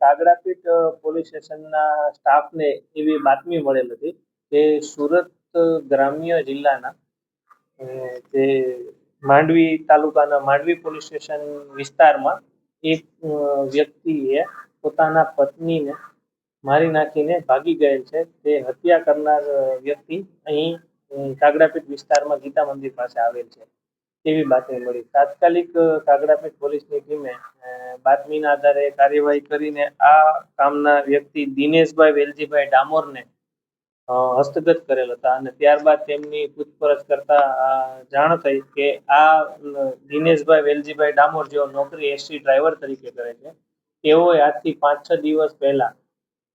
Kagdapith police સ્ટેશનના સ્ટાફને એવી બાતમી મળેલ હતી કે સુરત ગ્રામ્ય જિલ્લાના જે માંડવી તાલુકાના માંડવી પોલીસ સ્ટેશન વિસ્તારમાં એક વ્યક્તિએ પોતાના પત્નીને મારી નાખીને ભાગી ગયેલ છે. તે હત્યા કરનાર વ્યક્તિ અહીં કાગડાપીઠ વિસ્તારમાં ગીતા મંદિર પાસે આવેલ છે. તેવી બાતમી મળી. તાત્કાલિક કાગડાપીઠ પોલીસની ટીમે બાતમીના આધારે કાર્યવાહી કરીને આ કામના વ્યક્તિ દિનેશભાઈ વેલજીભાઈ ડામોરને હસ્તગત કરેલ હતા અને ત્યારબાદ તેમની પૂછપરછ કરતા જાણ થઈ કે આ દિનેશભાઈ વેલજીભાઈ ડામોર જેઓ નોકરી એસટી ડ્રાઈવર તરીકે કરે છે, તેઓએ આજથી પાંચ છ દિવસ પહેલા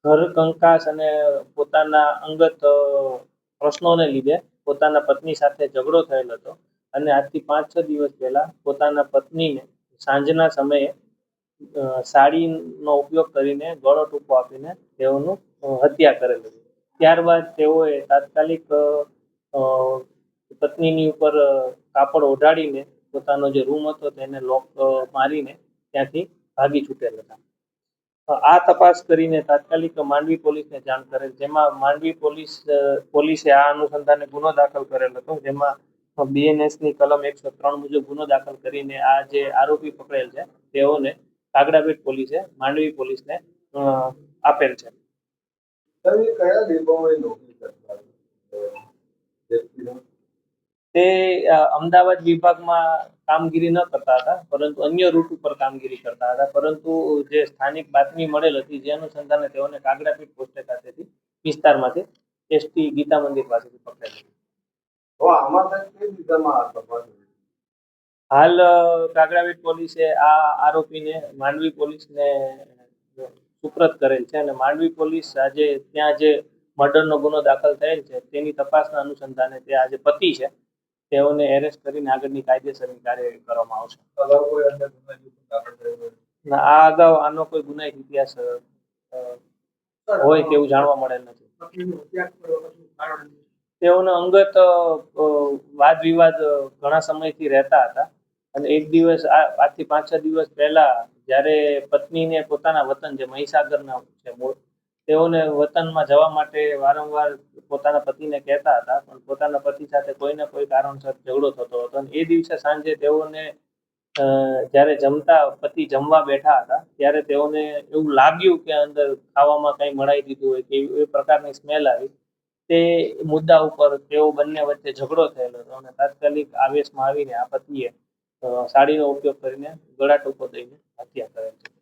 ઘર કંકાસ અને પોતાના અંગત પ્રશ્નોને લીધે પોતાના પત્ની સાથે ઝઘડો થયેલ હતો અને આજથી પાંચ છ દિવસ પહેલા પોતાના પત્નીને સાંજના સમયે સાડીનો ઉપયોગ કરીને ગળો ટૂંકો આપીને તેઓનું હત્યા કરેલ હતી. ત્યારબાદ તેઓએ તાત્કાલિક પત્નીની ઉપર કાપડ ઓઢાડીને પોતાનો જે રૂમ હતો તેને લોક મારીને ત્યાંથી ભાગી છૂટેલ હતા. આ તપાસ કરીને તાત્કાલિક માંડવી પોલીસને જાણ કરેલ, જેમાં માંડવી પોલીસ પોલીસે આ અનુસંધાને ગુનો દાખલ કરેલ હતો, જેમાં બીએનએસની કલમ એકસો ત્રણ મુજબ ગુનો દાખલ કરીને આ જે આરોપી પકડેલ છે, તેઓને કાગડાપીઠ પોલીસે, માંડવી પોલીસને આપેલ છે. કયા ડિપોમાં નોકરી કરતા હતા? વ્યક્તિનો? તે અમદાવાદ વિભાગમાં કામગીરી ન કરતા હતા પરંતુ અન્ય રૂટ ઉપર કામગીરી કરતા હતા. પરંતુ જે સ્થાનિક બાતમી મળેલ હતી જે અનુસંધાને તેઓને કાગડાપીઠ પોસ્ટે ખાતેથી વિસ્તારમાંથી એસટી ગીતા મંદિર પાસેથી હતી? હાલ કાગડાવીટ પોલીસે આ આરોપીને માંડવી પોલીસને સુપ્રત કરેલ છે અને માંડવી પોલીસ આજે ત્યાં જે મર્ડરનો ગુનો દાખલ થયેલ છે તેની તપાસના અનુસંધાને તે આજે પતિ છે. તેઓને એરેસ્ટ કરીને આગળની કાયદેસરની કાર્યવાહી કરવામાં આવશે. આ અગાઉ આનો કોઈ ગુનાહિત ઇતિહાસ હોય તેવું જાણવા મળેલ નથી. તેઓનો અંગત વાદ વિવાદ ઘણા સમયથી રહેતા હતા. અને એક દિવસ આ આજથી પાંચ છ દિવસ પહેલા જ્યારે પત્નીને પોતાના વતન જે મહીસાગરના છે મૂળ તેઓને વતનમાં જવા માટે વારંવાર પોતાના પતિને કહેતા હતા, પણ પોતાના પતિ સાથે કોઈને કોઈ કારણસર ઝઘડો થતો હતો. અને એ દિવસે સાંજે તેઓને જ્યારે જમતા પતિ જમવા બેઠા હતા, ત્યારે તેઓને એવું લાગ્યું કે અંદર ખાવામાં કંઈ મળાઈ દીધું હોય કે એ પ્રકારની સ્મેલ આવી. તે મુદ્દા ઉપર તેઓ બંને વચ્ચે ઝઘડો થયેલો હતો અને તાત્કાલિક આવેશમાં આવીને આ પતિએ સાડીનો ઉપયોગ કરીને ગળા ટૂંકો દઈને હત્યા કરેલ છે.